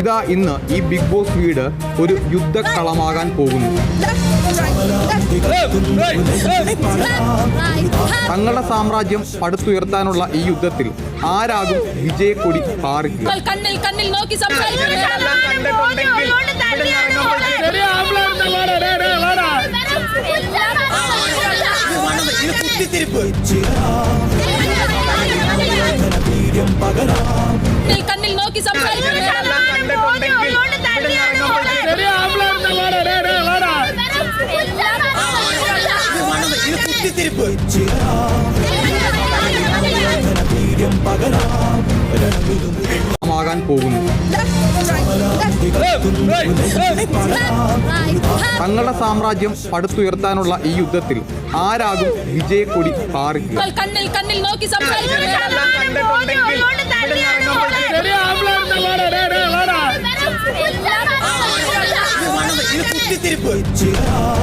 ഇതാ ഇന്ന് ഈ ബിഗ് ബോസ് വീട് ഒരു യുദ്ധക്കളമാകാൻ പോകുന്നു. തങ്ങളുടെ സാമ്രാജ്യം പടുത്തുയർത്താനുള്ള ഈ യുദ്ധത്തിൽ ആരാകും വിജയക്കൊടി പാറിക്കുക കണ്ണിൽ കണ്ണിൽ നോക്കി സംസാരിക്കണം ഇത് കുത്തിത്തിരിപ്പ്. കണ്ണിൽ കണ്ണിൽ നോക്കി ആകാൻ പോകുന്നു തങ്ങളുടെ സാമ്രാജ്യം പടുത്തുയർത്താനുള്ള ഈ യുദ്ധത്തിൽ ആരാകും വിജയക്കൊടി പാറിക്കുക കണ്ണിൽ കണ്ണിൽ നോക്കി സംസാരിക്കണം. తిరిగి